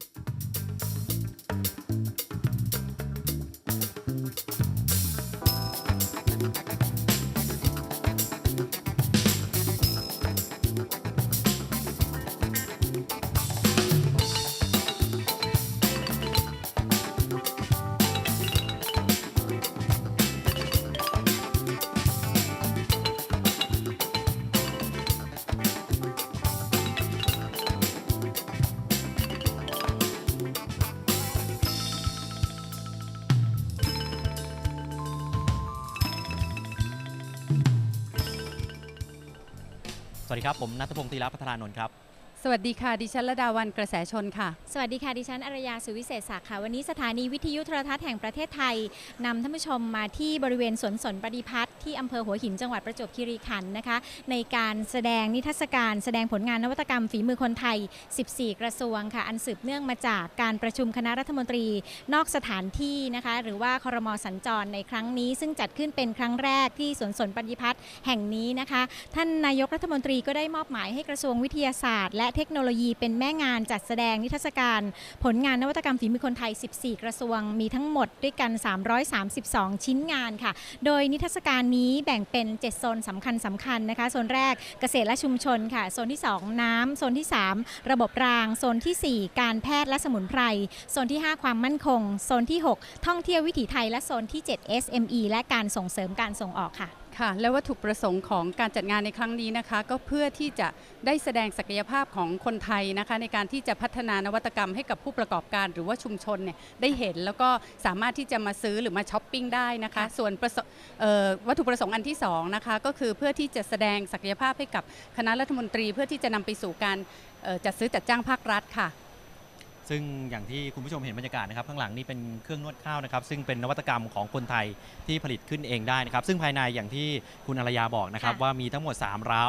soon. สวัสดีครับ ผมนัทพงศ์ธีรพัฒนานนท์ครับ สวัสดีค่ะ ดิฉันระดาวันกระแสชนค่ะ สวัสดีค่ะ ดิฉันอารยาสุวิเศษศักดิ์ค่ะ วันนี้สถานีวิทยุโทรทัศน์แห่งประเทศไทยนำท่านผู้ชมมาที่บริเวณสวนสนปฏิพัฒน์ที่อำเภอหัวหินจังหวัดประจวบคีรีขันธ์นะคะ ในการแสดงนิทรรศการ แสดงผลงานนวัตกรรมฝีมือคนไทย 14 กระทรวงค่ะ อันสืบเนื่องมาจากการประชุมคณะรัฐมนตรี นอกสถานที่นะคะ หรือว่าคอรมอสัญจรในครั้งนี้ ซึ่งจัดขึ้นเป็นครั้งแรกที่สวนสนปฏิพัฒน์แห่งนี้นะคะ ท่านนายกรัฐมนตรีก็ได้มอบหมายให้กระทรวงวิทยาศาสตร์ และเทคโนโลยีเป็นแม่งานจัดแสดงนิทรรศการ ผลงานนวัตกรรมฝีมือคนไทย 14 กระทรวงมีทั้งหมดด้วยกัน 332 ชิ้นงานค่ะ โดยนิทรรศการนี้แบ่งเป็น 7 โซนสำคัญสำคัญนะคะ โซนแรกเกษตรและชุมชนค่ะ โซนที่ 2 น้ำโซนที่ 3 ระบบราง โซนทีสี่ 4 การแพทย์และสมุนไพร โซนที่ 5 ความมั่นคง โซนที่ 6 ท่องเที่ยววิถีไทยและโซนที่ 7 SME และการส่งเสริมการส่งออกค่ะ ค่ะและวัตถุประสงค์ของการจัดงานในครั้งนี้นะคะ ก็เพื่อที่จะได้แสดงศักยภาพของคนไทยนะคะ ในการที่จะพัฒนานวัตกรรมให้กับผู้ประกอบการ หรือว่าชุมชนเนี่ยได้เห็น แล้วก็สามารถที่จะมาซื้อหรือมาช้อปปิ้งได้นะคะค่ะส่วนประสเอ่อวัตถุประสงค์อันที่สองนะคะก็คือเพื่อที่จะแสดงศักยภาพให้กับคณะรัฐมนตรี เพื่อที่จะนำไปสู่การเอ่อจัดซื้อจัดจ้างภาครัฐค่ะ ซึ่งอย่างที่คุณผู้ชมเห็นบรรยากาศนะครับข้างหลังนี่เป็นเครื่องนวดข้าวนะครับซึ่งเป็นนวัตกรรมของคนไทยที่ผลิตขึ้นเองได้นะครับซึ่งภายในอย่างที่คุณอารยาบอกนะครับค่ะว่ามีทั้งหมด3ราว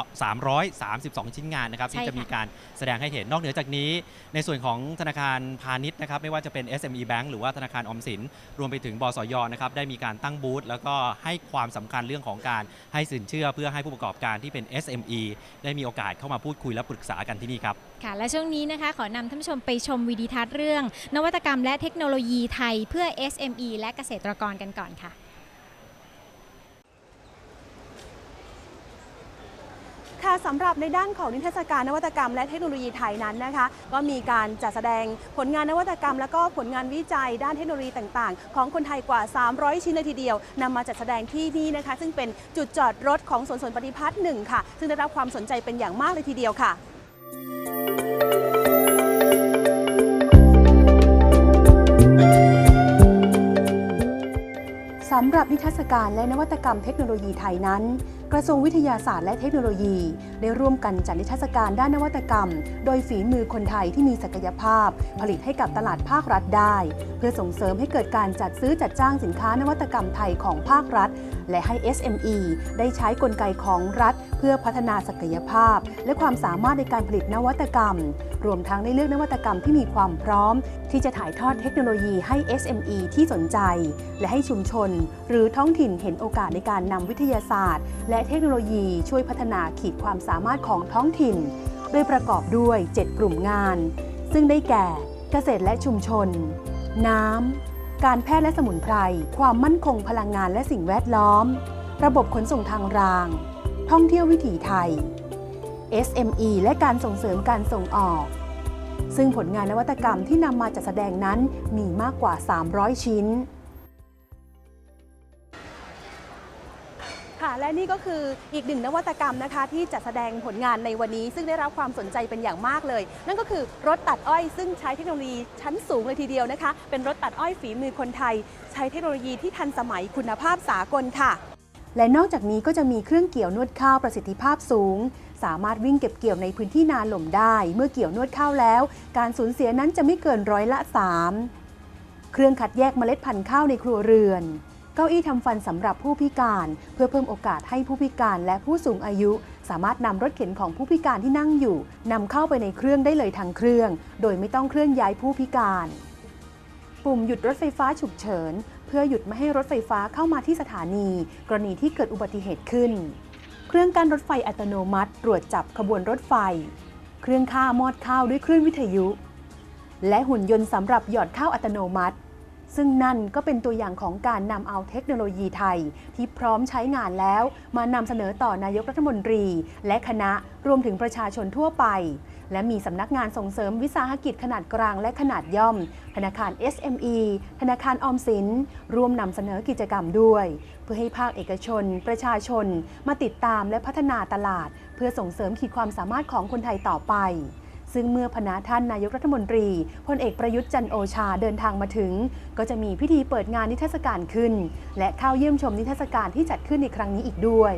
332 ชิ้นงานนะครับใช่ที่จะค่ะ มีการแสดงให้เห็นนอกเหนือจากนี้ ในส่วนของธนาคารพาณิชย์นะครับไม่ว่าจะเป็น SME Bank หรือว่าธนาคารออมสิน รวมไปถึงบสยนะครับได้มีการตั้งบูธแล้วก็ให้ความสำคัญเรื่องของการให้สินเชื่อเพื่อให้ผู้ประกอบการที่เป็น SME ได้มีโอกาสเข้ามาพูดคุยและปรึกษากันที่นี่ครับ ค่ะและช่วงนี้นะคะ ขอนำท่านผู้ชมไปชมวิดีทัศน์เรื่อง นวัตกรรมและเทคโนโลยีไทยเพื่อ SME และเกษตรกรกันก่อนค่ะค่ะสำหรับในด้านของนิทรรศการนวัตกรรมและเทคโนโลยีไทยนั้นนะคะ ก็มีการจัดแสดงผลงานนวัตกรรม และก็ผลงานวิจัยด้านเทคโนโลยีต่างๆ ของคนไทยกว่า 300 ชิ้นเลยทีเดียวนำมาจัดแสดงที่นี่นะคะ ซึ่งเป็นจุดจอดรถของสวนสนปฏิพัฒน์หนึ่งค่ะ ซึ่งได้รับความสนใจเป็นอย่างมากเลยทีเดียวค่ะำหรับนิทรรศการและนวัตกรรมเทคโนโลยีไทยนั้น กระทรวงวิทยาศาสตร์และเทคโนโลยี ได้ร่วมกันจัดนิทรรศการด้านนวัตกรรม โดยฝีมือคนไทยที่มีศักยภาพ ผลิตให้กับตลาดภาครัฐได้ เพื่อส่งเสริมให้เกิดการจัดซื้อจัดจ้างสินค้านวัตกรรมไทยของภาครัฐ และให้ SME ได้ใช้กลไกของรัฐ เพื่อพัฒนาศักยภาพ และความสามารถในการผลิตนวัตกรรม รวมทั้งได้เลือกนวัตกรรมที่มีความพร้อม ที่จะถ่ายทอดเทคโนโลยีให้ SME ที่สนใจ และให้ชุมชน หรือท้องถิ่นเห็นโอกาสในการนำวิทยาศาสตร์ และเทคโนโลยีช่วยพัฒนาขีดความสามารถของท้องถิ่น โดยประกอบด้วย 7 กลุ่มงาน ซึ่งได้แก่ เกษตรและชุมชน น้ำ การแพทย์และสมุนไพร ความมั่นคงพลังงานและสิ่งแวดล้อม ระบบขนส่งทางราง ท่องเที่ยววิถีไทย SME และการส่งเสริมการส่งออก ซึ่งผลงานนวัตกรรมที่นำมาจัดแสดงนั้นมีมากกว่า 300 ชิ้น ค่ะ และนี่ก็คืออีกหนึ่งนวัตกรรมนะคะ ที่จะแสดงผลงานในวันนี้ ซึ่งได้รับความสนใจเป็นอย่างมากเลย นั่นก็คือรถตัดอ้อย ซึ่งใช้เทคโนโลยีชั้นสูงเลยทีเดียวนะคะ เป็นรถตัดอ้อยฝีมือคนไทย ใช้เทคโนโลยีที่ทันสมัยคุณภาพสากลค่ะ และนอกจากนี้ก็จะมีเครื่องเกี่ยวนวดข้าวประสิทธิภาพสูง สามารถวิ่งเก็บเกี่ยวในพื้นที่นาหล่มได้ เมื่อเกี่ยวนวดข้าวแล้ว การสูญเสียนั้นจะไม่เกินร้อยละ 3 เครื่องคัดแยกเมล็ดพันธุ์ข้าวในครัวเรือน เก้าอี้ทำฟันสำหรับผู้พิการ เพื่อเพิ่มโอกาสให้ผู้พิการและผู้สูงอายุ สามารถนำรถเข็นของผู้พิการที่นั่งอยู่นำเข้าไปในเครื่องได้เลยทางเครื่อง โดยไม่ต้องเคลื่อนย้ายผู้พิการ ปุ่มหยุดรถไฟฟ้าฉุกเฉิน เพื่อหยุดไม่ให้รถไฟฟ้าเข้ามาที่สถานี กรณีที่เกิดอุบัติเหตุขึ้น เครื่องกั้นรถไฟอัตโนมัติ ตรวจจับขบวนรถไฟ เครื่องฆ่ามอดข้าวด้วยคลื่นวิทยุ และหุ่นยนต์สำหรับหยอดข้าวอัตโนมัติ ซึ่งนั่นก็เป็นตัวอย่างของการนำเอาเทคโนโลยีไทย ที่พร้อมใช้งานแล้ว มานำเสนอต่อนายกรัฐมนตรี และคณะรวมถึงประชาชนทั่วไป และมีสำนักงานส่งเสริมวิสาหกิจขนาดกลางและขนาดย่อม ธนาคาร SME ธนาคารออมสิน ร่วมนำเสนอกิจกรรมด้วย เพื่อให้ภาคเอกชน ประชาชน มาติดตามและพัฒนาตลาด เพื่อส่งเสริมขีดความสามารถของคนไทยต่อไปซึ่งเมื่อพนาท่านนายกรัฐมนตรีพลเอกประยุทธ์จันโอชาเดินทางมาถึง ก็จะมีพิธีเปิดงานนิทรรศการขึ้น และเข้าเยี่ยมชมนิทรรศการที่จัดขึ้นในครั้งนี้อีกด้วย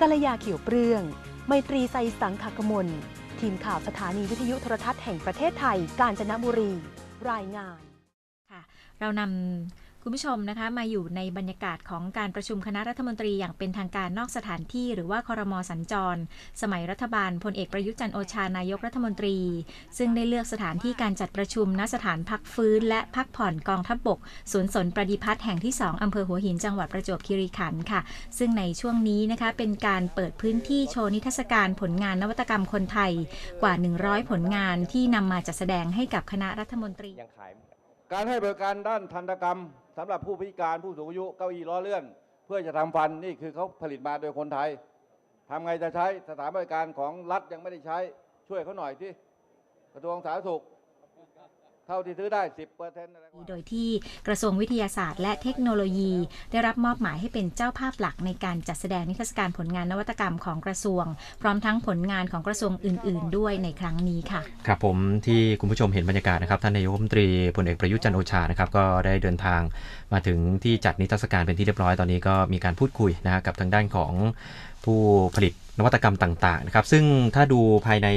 กัลยาเขียวเปรือง ไมตรีไซสังขกมล ทีมข่าวสถานีวิทยุโทรทัศน์แห่งประเทศไทย กาญจนบุรี รายงาน ค่ะ เรานำ คุณผู้ชมนะคะ มาอยู่ในบรรยากาศของการประชุมคณะรัฐมนตรีอย่างเป็นทางการนอกสถานที่ หรือว่าคอรมอสัญจร สมัยรัฐบาลพลเอกประยุทธ์จันโอชานายกรัฐมนตรี ซึ่งได้เลือกสถานที่การจัดประชุมณสถานพักฟื้น และพักผ่อนกองทัพบบกสวนสนประดิพัฒน์แห่งที่ 2 อำเภอหัวหินจังหวัดประจวบคีรีขันธ์ค่ะ ซึ่งในช่วงนี้นะคะเป็นการเปิดพื้นที่โชว์นิทรรศการผลงานนวัตกรรมคนไทยกว่า 100 ผลงานที่นำมาจัดแสดงให้กับคณะรัฐมนตรี การให้บริการด้านทันตกรรม สำหรับผู้พิการผู้สูงอายุเก้าอี้ล้อเลื่อน เพื่อจะทำฟันนี่คือเขาผลิตมาโดยคนไทยทำไงจะใช้สถานบริการของรัฐยังไม่ได้ใช้ช่วยเขาหน่อยที่กระทรวงสาธารณสุข เท่าที่ซื้อได้ 10เปอร์เซ็นต์อะไรก็ว่าโดยที่กระทรวงวิทยาศาสตร์และเทคโนโลยี ได้รับมอบหมายให้เป็นเจ้าภาพหลักในการจัดแสดงนิทรรศการผลงานนวัตกรรมของกระทรวง พร้อมทั้งผลงานของกระทรวงอื่น ๆ ด้วยในครั้งนี้ค่ะ ครับผมที่คุณผู้ชมเห็นบรรยากาศนะครับท่านนายกรัฐมนตรีพลเอกประยุทธ์จันทร์โอชานะครับก็ได้เดินทางมาถึงที่จัดนิทรรศการเป็นที่เรียบร้อยตอนนี้ก็มีการพูดคุยนะฮะกับทางด้านของผู้ผลิตนวัตกรรมต่างๆนะครับซึ่งถ้าดูภายใน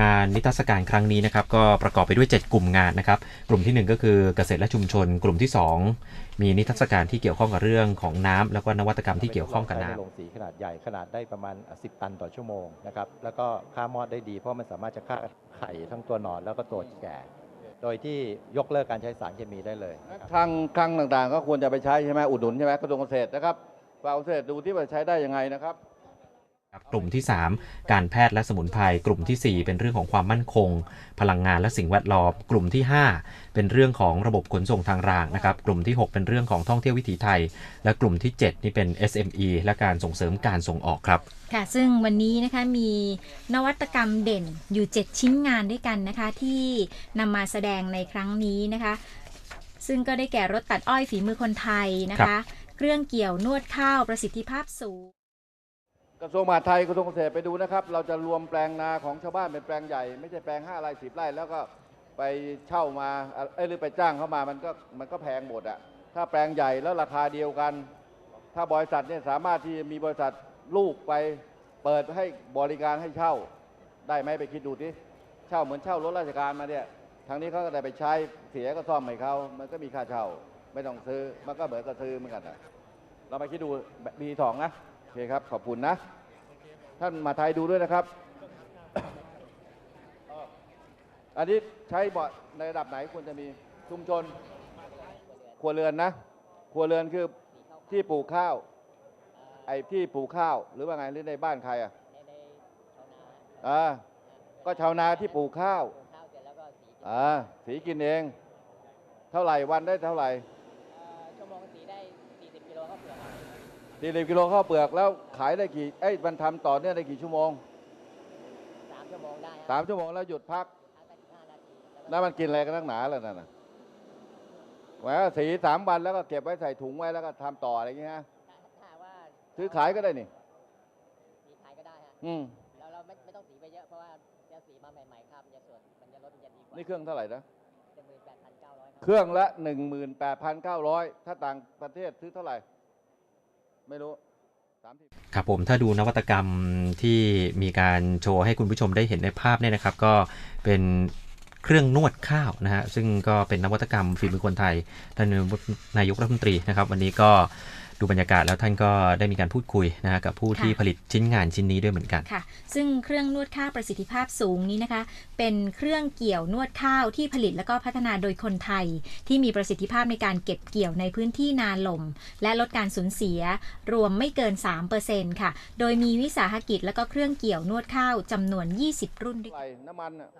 งานนิทรรศการครั้งนี้นะครับก็ประกอบไปด้วย 7 กลุ่มงานนะครับ กลุ่มทีหนึ่1 ก็คือเกษตรและชุมชน กลุ่มที่ 2 มีนิทรรศการที่เกี่ยวข้องกับเรื่องของน้ำแล้วก็นวัตกรรมที่เกี่ยวข้องกับน้ำใช้ในโรงสีขนาดใหญ่ขนาดได้ประมาณ 10 ตันต่อชั่วโมงนะครับแล้วก็ฆ่ามอดได้ดีเพราะมันสามารถจะฆ่าไข่ทั้งตัวหนอนแล้วก็ตัวแก่โดยที่ยกเลิกการใช้สารเคมีได้เลยนะครับคลังคลังต่างๆ ก็ควรจะไปใช้ใช่ไหมอุดหนุนใช่ไหมกระทรวงเกษตรนะครับฝากกระทรวงเกษตรดูที่ว่าใช้ได้ยังไงนะครับครับ กลุ่มที่ 3 การแพทย์และสมุนไพรกลุ่มทีสี่ 4 เป็นเรื่องของความมั่นคง พลังงานและสิ่งแวดล้อมกลุ่มที่ 5 เป็นเรื่องของระบบขนส่งทางรางนะครับกลุ่มที่ 6 เป็นเรื่องของท่องเที่ยววิถีไทย และกลุ่มที่ 7 นี่เป็น SME และการส่งเสริมการส่งออกครับค่ะ ซึ่งวันนี้นะคะมีนวัตกรรมเด่นอยู่ 7 ชิ้นงานด้วยกันนะคะที่นำมาแสดงในครั้งนี้นะคะ ซึ่งก็ได้แก่รถตัดอ้อยฝีมือคนไทยนะครัคะบเครื่องเกี่ยวนวดข้าวประสิทธิภาพสูง กระทรวงมหาดไทยกระทรวงเกษตรไปดูนะครับ เราจะรวมแปลงนาของชาวบ้านเป็นแปลงใหญ่ ไม่ใช่แปลง5ไร่10ไร่แล้วก็ไปเช่ามาเอ้ยหรือไปจ้างเข้ามามันก็มันก็แพงหมดอะถ้าแปลงใหญ่แล้วราคาเดียวกัน ถ้าบริษัทเนี่ยสามารถที่จะมีบริษัทลูกไปเปิดให้บริการให้เช่า ได้ไหมไปคิดดูทีเช่าเหมือนเช่ารถราชการมาเนี่ยทางนี้เขาก็ได้ไปใช้เสียก็ซ่อมให้เขามันก็มีค่าเช่า ไม่ต้องซื้อมันก็เหมือนกับซื้อเหมือนกันอะเราไปคิดดูบีสองนะ เคครับ ขอบคุณนะ ท่านมาไทยดูด้วยนะครับ อันนี้ใช้เบาะในระดับไหนควรจะมีชุมชนครัวเรือนนะครัวเรือนคือที่ปลูกข้าว ไอ้ที่ปลูกข้าว หรือว่าไงหรือในบ้านใครอะอ่าก็ชาวนาที่ปลูกข้าวอ่าสีกินเอง เท่าไหร่วันได้เท่าไหร่ 40กิโลข้าวเปลือกแล้วขายได้กี่เอ้ยมันทำต่อเนื่องได้กี่ชั่วโมงสามชั่วโมงได้สามชั่วโมงแล้วหยุดพัก ห้านมันกินอะไรกันนักหนาล่ะนั่นน่ะแหวสีสามวันแล้วก็เก็บไว้ใส่ถุงไว้แล้วก็ทำต่ออะไรอย่างเงี้ยฮะถ้าว่าซื้อขายก็ได้นี่ สีขายก็ได้ฮะอืม แล้เราไม่ไม่ต้องสีไปเยอะเพราะว่าจะสีมาใหม่ๆครับมันจะสวยมันจะลดมันจะดีกว่านี่เครื่องเท่าไหร่นะเครื่องละหนึ่งหมื่นแปดพันเก้าร้อยเครื่องละ 18,900 ถ้าต่างประเทศซื้อเท่าไหร่ ไม่รู้ครับผมถ้าดูนวัตกรรมที่มีการโชว์ให้คุณผู้ชมได้เห็นในภาพเนี่ยนะครับ ก็เป็นเครื่องนวดข้าวนะฮะซึ่งก็เป็นนวัตกรรมฝีมือคนไทยท่านนายกรัฐมนตรีนะครับ วันนี้ก็ ดูบรรยากาศแล้วท่านก็ได้มีการพูดคุยนะฮะกับผู้ที่ค่ะผลิตชิ้นงานชิ้นนี้ด้วยเหมือนกันค่ะ ซึ่งเครื่องนวดข้าวประสิทธิภาพสูงนี้นะคะ เป็นเครื่องเกี่ยวนวดข้าวที่ผลิตและก็พัฒนาโดยคนไทย ที่มีประสิทธิภาพในการเก็บเกี่ยวในพื้นที่นาลมและลดการสูญเสียรวมไม่เกิน 3%ค่ะ โดยมีวิสาหกิจและก็เครื่องเกี่ยวนวดข้าวจำนวน 20 รุ่นด้วยกันไรน้ำมันน่ะ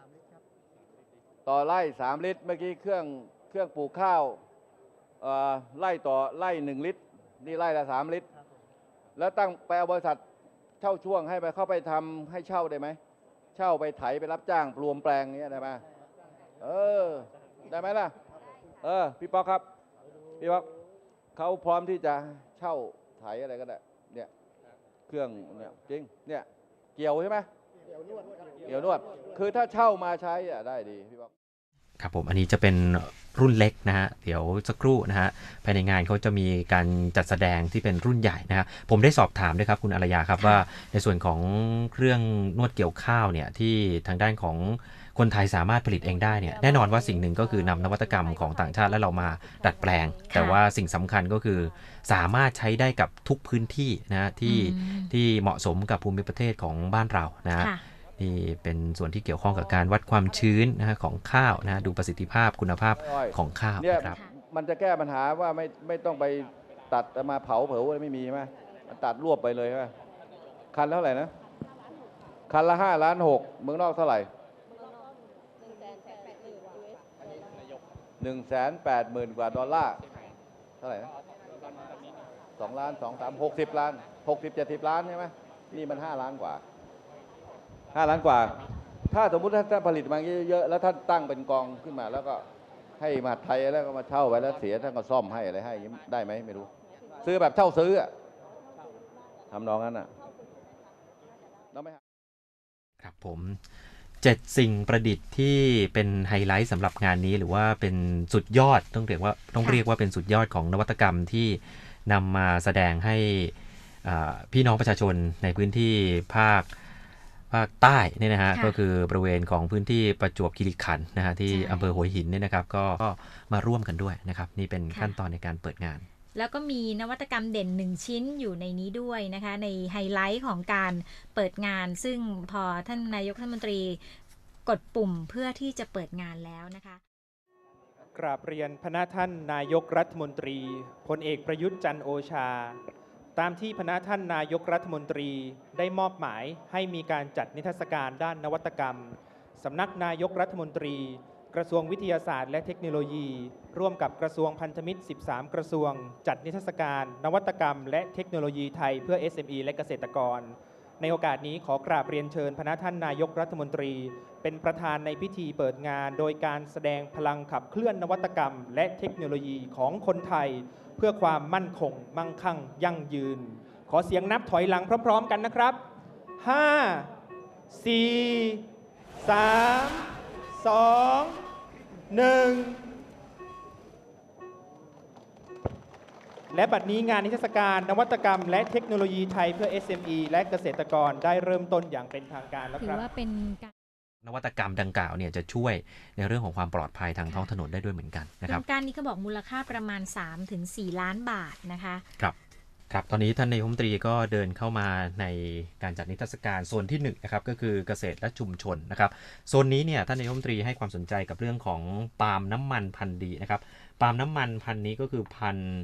ต่อไร่สามลิตรเมื่อกี้เครื่องเครื่องปลูกข้าวเอ่อไร่ต่อไร่หนึ่งลิตร นี่ไร่ละสามลิตร แล้วตั้งไปเอาบริษัทเช่าช่วงให้ไปเข้าไปทำให้เช่าได้ไหม เช่าไปไถไปรับจ้างปลวมแปลงอย่างเงี้ยได้ไหมเออ ได้ไหมล่ะ เออ พี่ป๊อกครับ พี่ป๊อกเขาพร้อมที่จะเช่าไถอะไรก็ได้ เนี่ย เครื่องเนี่ยจริง เนี่ย เกี่ยวใช่ไหมเกี่ยวนวดเกี่ยวนวดคือถ้าเช่ามาใช้อะได้ดีพี่ป๊อก ครับผมอันนี้จะเป็นรุ่นเล็กนะฮะเดี๋ยวสักครู่นะฮะภายในงานเขาจะมีการจัดแสดงที่เป็นรุ่นใหญ่นะฮะผมได้สอบถามด้วยครับคุณอารยาครับว่าในส่วนของเครื่องนวดเกี่ยวข้าวเนี่ยที่ทางด้านของคนไทยสามารถผลิตเองได้เนี่ยแน่นอนว่าสิ่งหนึ่งก็คือนำนวัตกรรมของต่างชาติแล้วเรามาดัดแปลง แต่ว่าสิ่งสำคัญก็คือ สามารถใช้ได้กับทุกพื้นที่นะฮะที่อืมที่เหมาะสมกับภูมิประเทศของบ้านเรานะฮะค่ะ นี่เป็นส่วนที่เกี่ยวข้องกับการวัดความชื้นนะฮะของข้าวนะฮะดูประสิทธิภาพคุณภาพของข้าวเนี่ยนะครับมันจะแก้ปัญหาว่าไม่ไม่ต้องไปตัดมาเผาเผาอะไรไม่มีใช่ไหมมันตัดรวบไปเลยใช่ไหมคันเท่าไหร่นะคันละห้าล้านหกเมืองนอกเท่าไหร่หนึ่งแสนแปดหมื่นกว่าดอลลาร์เท่าไหร่นะสองล้านสองสามหกสิบล้านหกสิบเจ็ดสิบล้านใช่ไหมนี่มันห้าล้านกว่า ห้าล้านกว่า ถ้าสมมุติถ้าท่านผลิตมาเยอะๆแล้วท่านตั้งเป็นกองขึ้นมา แล้วก็ให้มหาไทยแล้วก็มาเช่าไว้แล้วเสียท่านก็ซ่อมให้อะไรให้ได้ไหมไม่รู้ ซื้อแบบเช่าซื้ออะทำนองนั้นอะแล้วไม่ครับผมเจ็ดสิ่งประดิษฐ์ที่เป็นไฮไลท์สำหรับงานนี้หรือว่าเป็นสุดยอดต้องเรียกว่าต้องเรียกว่าเป็นสุดยอดของนวัตกรรมที่นำมาแสดงให้พี่น้องประชาชนในพื้นที่ภาคาคใต้เนี่ยนะฮะค่ะก็คือบริเวณของพื้นที่ประจวบคีรีขันธ์นะฮะที่ใช่อำเภอหัวหินเนี่ยนะครับก็ก็มาร่วมกันด้วยนะครับนี่เป็นค่ะขั้นตอนในการเปิดงานแล้วก็มีนวัตกรรมเด่นหนึ่งชิ้นอยู่ในนี้ด้วยนะคะ ในไฮไลท์ของการเปิดงาน ซึ่งพอท่านนายกรัฐมนตรีกดปุ่มเพื่อที่จะเปิดงานแล้วนะคะ กราบเรียนพระท่านนายกรัฐมนตรีพลเอกประยุทธ์จันทร์โอชา ตามที่พระท่านนายกรัฐมนตรีได้มอบหมายให้มีการจัดนิทรรศการด้านนวัตกรรม สำนักนายกรัฐมนตรี กระทรวงวิทยาศาสตร์และเทคโนโลยี ร่วมกับกระทรวงพันธมิตร 13 กระทรวง จัดนิทรรศการ นวัตกรรม และเทคโนโลยีไทยเพื่อ SME และเกษตรกร ในโอกาสนี้ขอกราบเรียนเชิญพระท่านนายกรัฐมนตรี เป็นประธานในพิธีเปิดงาน โดยการแสดงพลังขับเคลื่อนนวัตกรรม และเทคโนโลยีของคนไทย เพื่อความมั่นคง มั่งคั่ง ยั่งยืน ขอเสียงนับถอยหลังพร้อม ๆ กันนะครับ 5 4 3 2 1 และบัดนี้งานนิทรรศการนวัตกรรม และเทคโนโลยีไทยเพื่อ SME และเกษตรกรได้เริ่มต้นอย่างเป็นทางการแล้วครับว่าเป็น นวัตกรรมดังกล่าวเนี่ยจะช่วยในเรื่องของความปลอดภัยทางท้องถนนได้ด้วยเหมือนกันนะโคครรับงการนี้เขาบอกมูลค่าประมาณ 3-4 ล้านบาทนะคะ ครับ ครับ ตอนนี้ท่านนายกรัฐมนตรีก็เดินเข้ามาในการจัดนิทรรศการโซนที่1นะครับก็คือเกษตรและชุมชนนะครับโซนนี้เนี่ยท่านนายกรัฐมนตรีให้ความสนใจกับเรื่องของปาล์มน้ำมันพันธุ์ดีนะครับปาล์มน้ำมันพันธุ์นี้ก็คือพันธุ์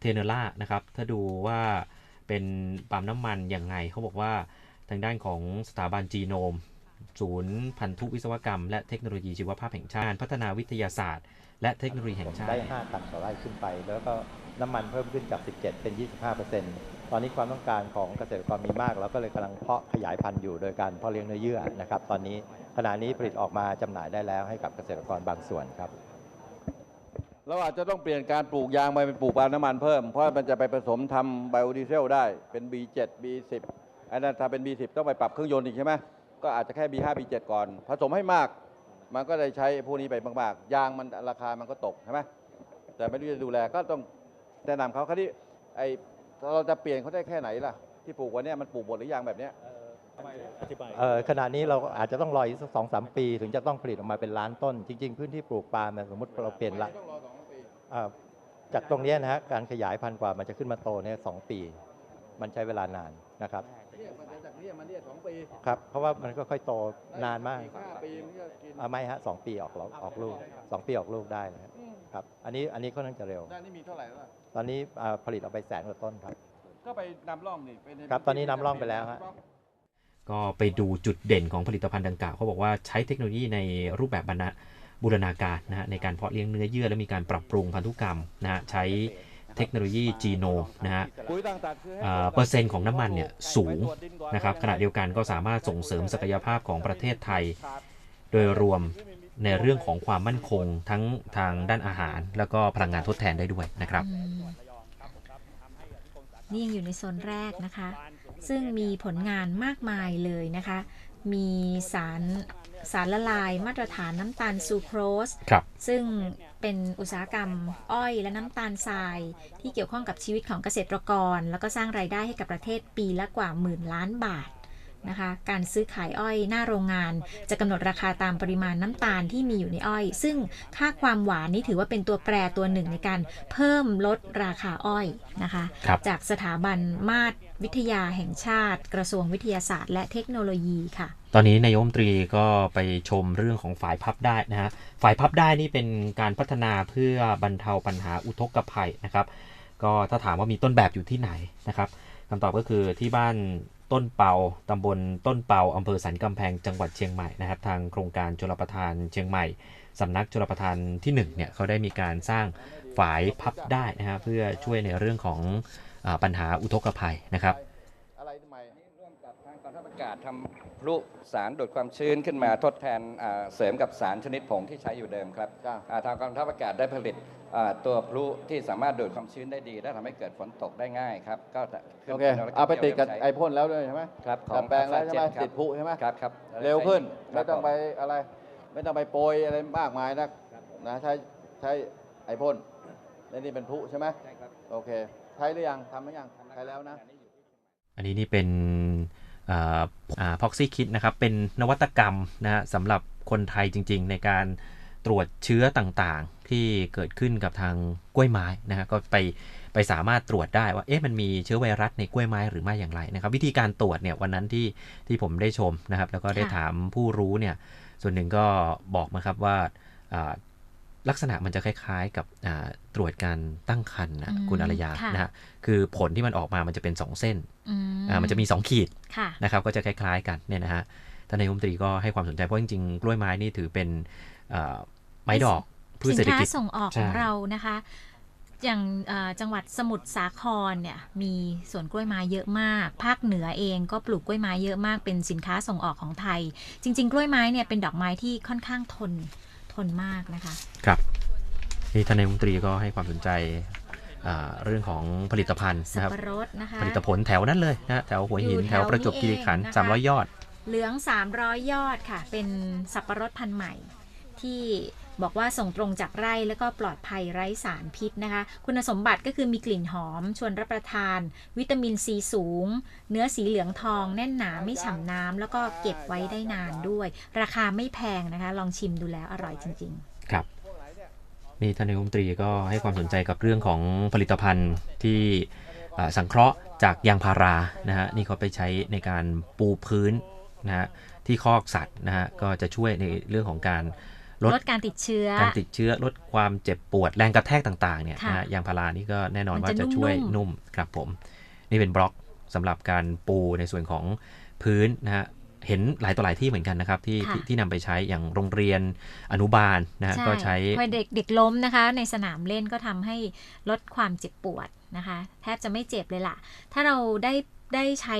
เทเนล่านะครับถ้าดูว่าเป็นปาล์มน้ำมันยังไงเขาบอกว่าทางด้านของสถาบันจีโนม ศูนย์พันธุวิศวกรรม และเทคโนโลยีชีวภาพแห่งชาติ พัฒนาวิทยาศาสตร์ และเทคโนโลยีแห่งชาติ ได้ 5 ตันต่อไร่ขึ้นไป แล้วก็น้ำมันเพิ่มขึ้นจาก 17 เป็น 25ตอนนี้ความต้องการของเกษตรกรมีมากเราก็เลยกำลังเพาะขยายพันธุ์อยู่โดยการเพาะเลี้ยงเนื้อเยื่อนะครับ ตอนนี้ขณะนี้ผลิตออกมาจำหน่ายได้แล้วให้กับเกษตรกรบางส่วนครับเราอาจจะต้องเปลี่ยนการปลูกยางไปเป็นปลูกปาล์มน้ำมันเพิ่ม เพราะมันจะไปผสมทำไบโอดีเซลได้เป็น B7 B10 อันนั้นถ้าเป็น B10 ต้องไปปรับเครื่องยนต์อีกใช่ไหม ก็อาจจะแค่ B5 B7 ก่อน ผสมให้มาก มันก็ได้ใช้พวกนี้ไปมากๆยางมันราคามันก็ตกใช่ไหมแต่ไม่รู้จะดูแลก็ต้องแนะนำเขาคราวนี้ไอเราจะเปลี่ยนเขาได้แค่ไหนล่ะ ที่ปลูกวันนี้มันปลูกหมดหรือยังแบบเนี้ยเอ่อขณะนี้เราอาจจะต้องรออีกสักสองสามปี ถึงจะต้องผลิตออกมาเป็นล้านต้น จริง ๆ พื้นที่ปลูกปาล์มเนี่ยสมมติเราเปลี่ยนละต้องรอสองปีอ่าจากตรงเนี้ยนะฮะการขยายพันธุ์กว่ามันจะขึ้นมาโตเนี่ยสองปี มันใช้เวลานานนะครับ เนี่ยมันจะจาก เนี้มันเนี่ยสองปีครับ เพราะว่ามันก็ค่อยโตนานมากอีห้าปีมันก็กินอ่าไม่ฮะสองปีออกลูกออกลูกสองปีออกลูกได้นะครับครับ อันนี้อันนี้ค่อนข้างจะเร็ว ด้านนี้มีเท่าไหร่แล้วล่ะตอนนี้อ่าผลิตออกไปแสนกว่าต้นครับ ก็ไปนำร่องนี่เป็นครับตอนนี้นำร่องไปแล้วฮะ ก็ไปดูจุดเด่นของผลิตภัณฑ์ดังกล่าวเขาบอกว่าใช้เทคโนโลยีในรูปแบบบรรณะบูรณาการนะฮะในการเพาะเลี้ยงเนื้อเยื่อและมีการปรับปรุงพันธุกรรมนะฮะใช้ เทคโนโลยีจีโนมนะฮะปุ๋ยต่างๆคือให้เอ่อเปอร์เซ็นต์ของน้ำมันเนี่ยสูงนะครับขณะเดียวกันก็สามารถส่งเสริมศักยภาพของประเทศไทย โดยรวมในเรื่องของความมั่นคงทั้งทางด้านอาหาร แล้วก็พลังงานทดแทนได้ด้วยนะครับอืมนี่ยังอยู่ในโซนแรกนะคะ ซึ่งมีผลงานมากมายเลยนะคะ มีสารสารละลายมาตรฐานน้ำตาลซูโครสครับซึ่ง เป็นอุตสาหกรรม อ้อยและน้ำตาลทราย ที่เกี่ยวข้องกับชีวิตของเกษตรกร แล้วก็สร้างรายได้ให้กับประเทศปีละกว่าหมื่นล้านบาทนะคะการซื้อขายอ้อยหน้าโรงงาน จะกำหนดราคาตามปริมาณน้ำตาลที่มีอยู่ในอ้อย ซึ่งค่าความหวานนี่ถือว่าเป็นตัวแปรตัวหนึ่งในการเพิ่มลดราคาอ้อยนะคะครับจากสถาบันมาตรวิทยาแห่งชาติ กระทรวงวิทยาศาสตร์ และเทคโนโลยีค่ะ ตอนนี้นายมตรีก็ไปชมเรื่องของฝ่ายพับได้นะฮะฝ่ายพับได้นี่เป็นการพัฒนาเพื่อบรรเทาปัญหาอุทกภัยนะครับ ก็ถ้าถามว่ามีต้นแบบอยู่ที่ไหนนะครับคำตอบก็คือที่บ้านต้นเปาตำบลต้นเปาอำเภอสันกำแพงจังหวัดเชียงใหม่นะครับ ทางโครงการชลประทานเชียงใหม่สำนักชลประทานที่หนึ่งเนี่ยเขาได้มีการสร้างฝายพับได้นะฮะเพื่อช่วยในเรื่องของอปัญหาอุทกภัยนะครับ อะไรใหม่ร่วมกับทางกองทัพอากาศทำ ลุสารดูดความชื้นขึ้นมาทดแทนอ่าเสริมกับสารชนิดผงที่ใช้อยู่เดิมครับจ้ะอ่าทางกองทัพอากาศได้ผลิตอ่าตัวพลุที่สามารถดูดความชื้นได้ดี และทำให้เกิดฝนตกได้ง่ายครับก็จะขึ้นโอเคนวัตกรรมเอาไปติดกับที่ไอพ่นแล้วด้วยใช่ไหมครับขดัองดแปลงแล้วใช่ไหมครับติดผุใช่ไหมครับครับเร็วขึ้นครัไม่บต้องผมไปอะไร ไม่ต้องไปโปรยอะไรมากมายนะนะใช้ใช้ไอพ่นและนี่เป็นพลุใช่ไหมใช่ครับโอเคใช้หรือยังทำหรือยังใช้แล้วนะ อันนี้นี่เป็น พ็อกซี่คิดนะครับเป็นนวัตกรรมนะฮะสำหรับคนไทยจริง ๆ ในการตรวจเชื้อต่างๆ ที่เกิดขึ้นกับทางกล้วยไม้นะฮะก็ไปไปสามารถตรวจได้ว่าเอ๊ะมันมีเชื้อไวรัสในกล้วยไม้หรือไม่อย่างไรนะครับ วิธีการตรวจเนี่ยวันนั้นที่ที่ผมได้ชมนะครับ แล้วก็ได้ถามผู้รู้เนี่ยส่วนหนึ่งก็บอกมาครับว่า ลักษณะมันจะคล้ายๆ กับอ่าตรวจการตั้งครรภ์นะอืมคุณอรยาค่ะนะฮะคือผลที่มันออกมามันจะเป็นสองเส้นอือ่ามันจะมี 2 ขีดค่ะนะครับก็จะคล้าย ๆ กันเนี่ยนะฮะท่านนายกรัฐมนตรีก็ให้ความสนใจเพราะจริงๆกล้วยไม้นี่ถือเป็นเอ่อไม้ดอกพืชสิเศรษฐค้ากิจส่งออกใช่ของเรานะคะอย่างเอ่อจังหวัดสมุทรสาครเนี่ยมีสวนกล้วยไม้เยอะมาก ภาคเหนือเองก็ปลูกกล้วยไม้เยอะมากเป็นสินค้าส่งออกของไทย จริง ๆ กล้วยไม้เนี่ยเป็นดอกไม้ที่ค่อนข้างทน ทนมากนะคะ ครับนี่ท่านนายกรัฐมนตรีก็ให้ความสนใจอ่าเรื่องของผลิตภัณฑ์สันะบครับปะรดนะคะผลิตผลแถวนั้นเลยนะฮะแถวหัวหินอยู่แถแถววประจวบคีรีขันธ์นี้เองนะคะ300 ยอด เหลือง 300 ยอดค่ะ เป็นสับปะรดพันธุ์ใหม่ที่ บอกว่าส่งตรงจากไร่แล้วก็ปลอดภัยไร้สารพิษนะคะ คุณสมบัติก็คือมีกลิ่นหอม ชวนรับประทาน วิตามินซีสูง เนื้อสีเหลืองทอง แน่นหนาไม่ฉ่ำน้ำแล้วก็เก็บไว้ได้นานด้วย ราคาไม่แพงนะคะ ลองชิมดูแล้วอร่อยจริง ๆ ครับนี่ท่านนายกรัฐมนตรีก็ให้ความสนใจกับเรื่องของผลิตภัณฑ์ที่สังเคราะห์จากยางพารานะฮะนี่เขาไปใช้ในการปูพื้นนะฮะที่คอกสัตว์นะฮะก็จะช่วยในเรื่องของการ ลดลดการติดเชื้อ การติดเชื้อลดความเจ็บปวดแรงกระแทกต่างๆเนี่ยค่ะนะฮะยางพารานี่ก็แน่นอนมันว่าจะจะช่วยนุ่มๆนุ่มครับผม นี่เป็นบล็อกสำหรับการปูในส่วนของพื้นนะฮะเห็นหลายต่อหลายที่เหมือนกันนะครับ ที่ที่ที่นำไปใช้อย่างโรงเรียนอนุบาลนะฮะก็ใช้พอเด็กเด็กล้มนะคะ ในสนามเล่นก็ทำให้ลดความเจ็บปวดนะคะ แทบจะไม่เจ็บเลยล่ะ ถ้าเราได้ได้ใช้